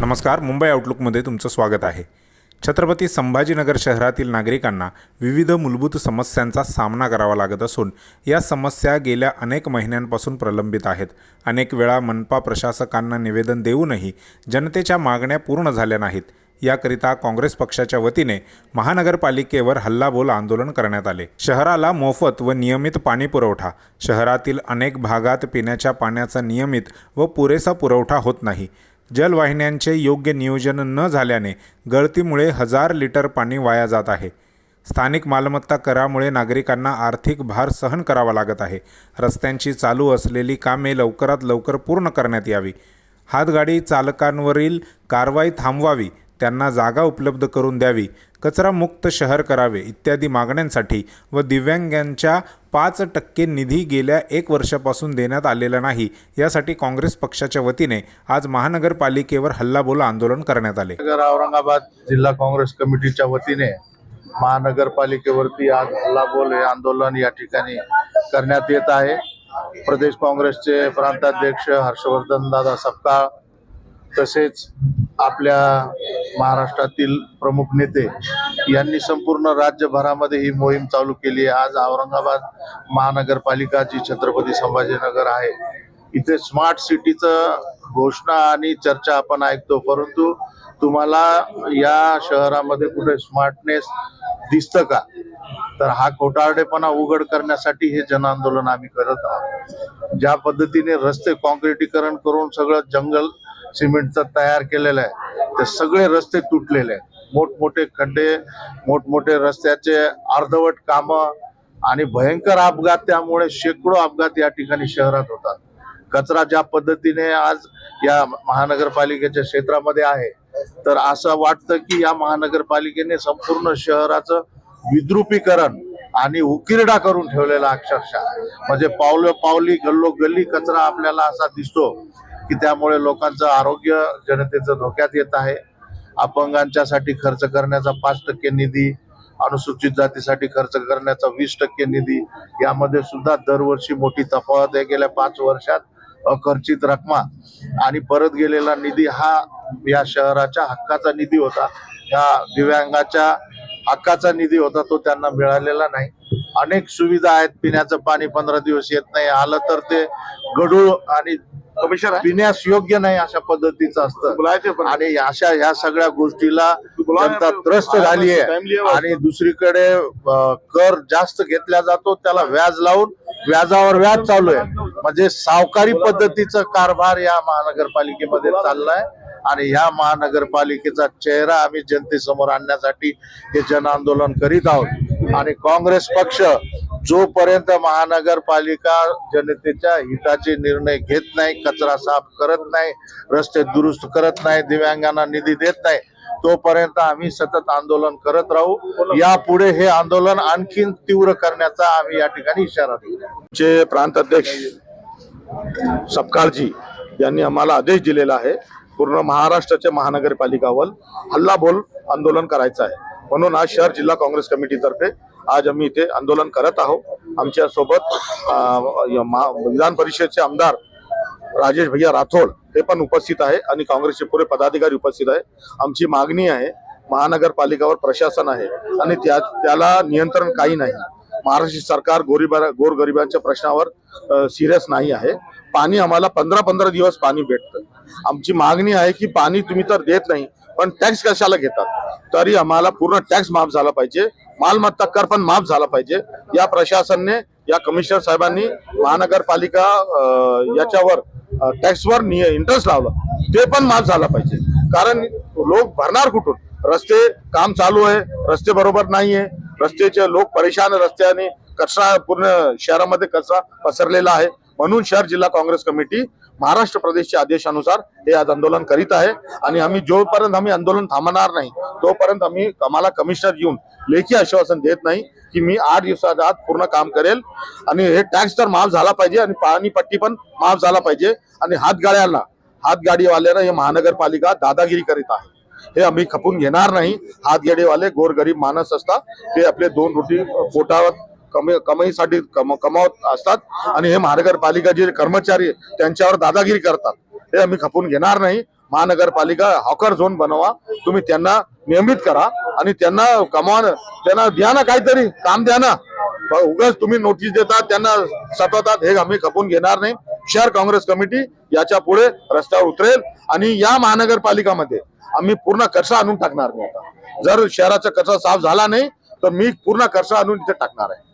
नमस्कार मुंबई आउटलुकमध्ये तुमचं स्वागत आहे. छत्रपती संभाजीनगर शहरातील नागरिकांना विविध मूलभूत समस्यांचा सामना करावा लागत असून या समस्या गेल्या अनेक महिन्यांपासून प्रलंबित आहेत. अनेक वेळा मनपा प्रशासकांना निवेदन देऊनही जनतेच्या मागण्या पूर्ण झाल्या नाहीत. याकरिता काँग्रेस पक्षाच्या वतीने महानगरपालिकेवर हल्लाबोल आंदोलन करण्यात आले. शहराला मोफत व नियमित पाणी पुरवठा शहरातील अनेक भागात पिण्याच्या पाण्याचा नियमित व पुरेसा पुरवठा होत नाही. जलवाहिन्यांचे योग्य नियोजन न झाल्याने गळतीमुळे हजार लिटर पाणी वाया जात आहे. स्थानिक मालमत्ता करामुळे नागरिकांना आर्थिक भार सहन करावा लागत आहे. रस्त्यांची चालू असलेली कामे लवकरात लवकर पूर्ण करण्यात यावी. हातगाडी चालकांवरील कारवाई थांबवावी त्यांना जागा उपलब्ध करून द्यावी कचरामुक्त शहर करावे इत्यादी मागण्यांसाठी व दिव्यांगांच्या पाच टक्के निधी गेल्या एक वर्षापासून देण्यात आलेला नाही. यासाठी काँग्रेस पक्षाच्या वतीने आज महानगरपालिकेवर हल्लाबोल आंदोलन करण्यात आले. औरंगाबाद जिल्हा काँग्रेस कमिटीच्या वतीने महानगरपालिकेवरती आज हल्लाबोल हे आंदोलन या ठिकाणी करण्यात येत आहे. प्रदेश काँग्रेसचे प्रांताध्यक्ष हर्षवर्धन दादा सपकाळ तसेच आपल्या महाराष्ट्रातील प्रमुख नेते यांनी संपूर्ण राज्यभरामध्ये ही मोहीम चालू केली आहे. आज औरंगाबाद महानगरपालिका जी छत्रपती संभाजीनगर आहे इथे स्मार्ट सिटीचं घोषणा आणि चर्चा आपण ऐकतो. परंतु तुम्हाला या शहरामध्ये कुठे स्मार्टनेस दिसतं का? तर हा खोटारडेपणा उघड करण्यासाठी हे जनआंदोलन आम्ही करत आहोत. ज्या पद्धतीने रस्ते कॉन्क्रिटीकरण करून सगळं जंगल सिमेंटचा तयार केलेलं आहे. ते सगळे रस्ते तुटलेले आहेत. मोठमोठे खड्डे मोठमोठे रस्त्याचे अर्धवट कामं आणि भयंकर अपघात त्यामुळे शेकडो अपघात या ठिकाणी शहरात होतात. कचरा ज्या पद्धतीने आज या महानगरपालिकेच्या क्षेत्रामध्ये आहे तर असं वाटतं की या महानगरपालिकेने संपूर्ण शहराचं विद्रुपीकरण आणि उकिरडा करून ठेवलेला अक्षरशः. म्हणजे पावलं पावली गल्लो गल्ली कचरा आपल्याला असा दिसतो की त्यामुळे लोकांचं आरोग्य जनतेचं धोक्यात येत आहे. अपंगांच्यासाठी खर्च करण्याचा पाच टक्के निधी अनुसूचित जातीसाठी खर्च करण्याचा वीस टक्के निधी यामध्ये सुद्धा दरवर्षी मोठी तफावत आहे. गेल्या पाच वर्षात अखर्चित रकमा आणि परत गेलेला निधी हा या शहराच्या हक्काचा निधी होता. या दिव्यांगाच्या हक्काचा निधी होता तो त्यांना मिळालेला नाही. अनेक सुविधा आहेत. पिण्याचं पाणी पंधरा दिवस येत नाही. आलं तर ते गढूळ आणि पिण्यास योग्य नाही अशा पद्धतीचं असतं. आणि अशा ह्या सगळ्या गोष्टीला जनता त्रस्त झाली आहे. आणि दुसरीकडे कर जास्त घेतला जातो त्याला व्याज लावून व्याजावर व्याज चालू आहे. म्हणजे सावकारी पद्धतीचं कारभार या महानगरपालिकेमध्ये चाललाय. आणि ह्या महानगरपालिकेचा चेहरा आम्ही जनतेसमोर आणण्यासाठी हे जन आंदोलन करीत आहोत. आणि काँग्रेस पक्ष जोपर्यंत महानगरपालिका जनतेच्या हिताचे निर्णय घेत नाही कचरा साफ करत नाही रस्ते दुरुस्त करत नाही दिव्यांगांना निधी देत नाही तोपर्यंत आम्ही सतत आंदोलन करत राहू. यापुढे हे आंदोलन आणखीन तीव्र करण्याचा आम्ही या ठिकाणी इशारा देऊ. प्रांत अध्यक्ष सपकाळजी यांनी आम्हाला आदेश दिलेला आहे पूर्ण महाराष्ट्राच्या महानगरपालिकावर हल्लाबोल आंदोलन करायचं आहे. म्हणून आज शहर जिल्हा काँग्रेस कमिटीतर्फे आज आम्ही इथे आंदोलन करत आहोत. आमच्यासोबत विधान परिषदचे आमदार राजेश भैया राठोड हे पण उपस्थित आहे आणि काँग्रेसचे पुरे पदाधिकारी उपस्थित आहे. आमची मागणी आहे महानगरपालिकावर प्रशासन आहे आणि त्या त्याला नियंत्रण काही नाही. महाराष्ट्र सरकार गोरीबा गोरगरिबांच्या प्रश्नावर सिरियस नाही आहे. पाणी आम्हाला पंधरा पंधरा दिवस पाणी भेटतं. आमची मागणी आहे की पाणी तुम्ही तर देत नाही पण टॅक्स कशाला घेतात? तरी आम्हाला पूर्ण टॅक्स माफ झाला पाहिजे मालमत्ता कर पण माफ झाला पाहिजे. या प्रशासनने या कमिशनर साहेबांनी महानगरपालिका याच्यावर टॅक्सवर इंटरेस्ट लावलं. ते पण माफ झाला पाहिजे. कारण लोक भरणार कुठून? रस्ते काम चालू आहे रस्ते बरोबर नाहीये. रस्त्याचे लोक परेशान रस्त्याने कचरा पूर्ण शहरामध्ये कचरा पसरलेला आहे. म्हणून शहर जिल्हा काँग्रेस कमिटी महाराष्ट्र प्रदेशच्या आदेशानुसार हे आज आंदोलन करीत आहे. आणि आम्ही जोपर्यंत आम्ही आंदोलन थांबणार नाही तोपर्यंत आम्ही आम्हाला कमिशनर येऊन लेखी आश्वासन देत नाही की मी आठ दिवसाच्या आत पूर्ण काम करेल. आणि हे टॅक्स तर माफ झाला पाहिजे आणि पाणीपट्टी पण माफ झाला पाहिजे. आणि हातगाड्यांना हातगाडीवाल्यांना हे महानगरपालिका दादागिरी करीत आहे. हे आम्ही खपून घेणार नाही. हातगाडीवाले गोरगरीब माणस असतात. ते आपले दोन रोटी पोटावर कमी कमाईसाठी कम कमावत असतात आणि हे महानगरपालिका जे कर्मचारी त्यांच्यावर दादागिरी करतात हे आम्ही खपून घेणार नाही. महानगरपालिका हॉकर झोन बनवा तुम्ही त्यांना नियमित करा आणि त्यांना कमावा त्यांना द्या ना काहीतरी काम द्या ना. उगाच तुम्ही नोटीस देतात त्यांना सतवतात हे आम्ही खपून घेणार नाही. शहर काँग्रेस कमिटी याच्यापुढे रस्त्यावर उतरेल आणि या महानगरपालिकामध्ये आम्ही पूर्ण कचरा आणून टाकणार नाही आता. जर शहराचा कचरा साफ झाला नाही तर मी पूर्ण कचरा आणून तिथे टाकणार आहे.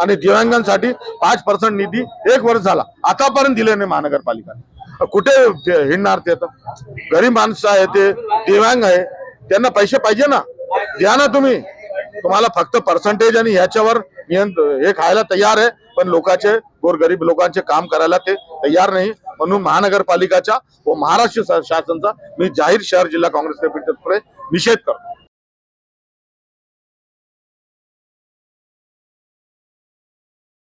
आणि दिव्यांगांसाठी पाच पर्सेंट निधी एक वर्ष झाला. आतापर्यंत दिले नाही महानगरपालिका कुठे हिंडणार ते तर? गरीब माणसं आहे ते दिव्यांग आहे त्यांना पैसे पाहिजे ना? द्या ना तुम्ही. तुम्हाला फक्त पर्सेंटेज आणि ह्याच्यावर हे खायला तयार आहे पण लोकांचे गोरगरीब लोकांचे काम करायला ते तयार नाही. म्हणून महानगरपालिकाच्या व महाराष्ट्र शासनाचा मी जाहीर शहर जिल्हा काँग्रेस कमिटीकडे निषेध करतो.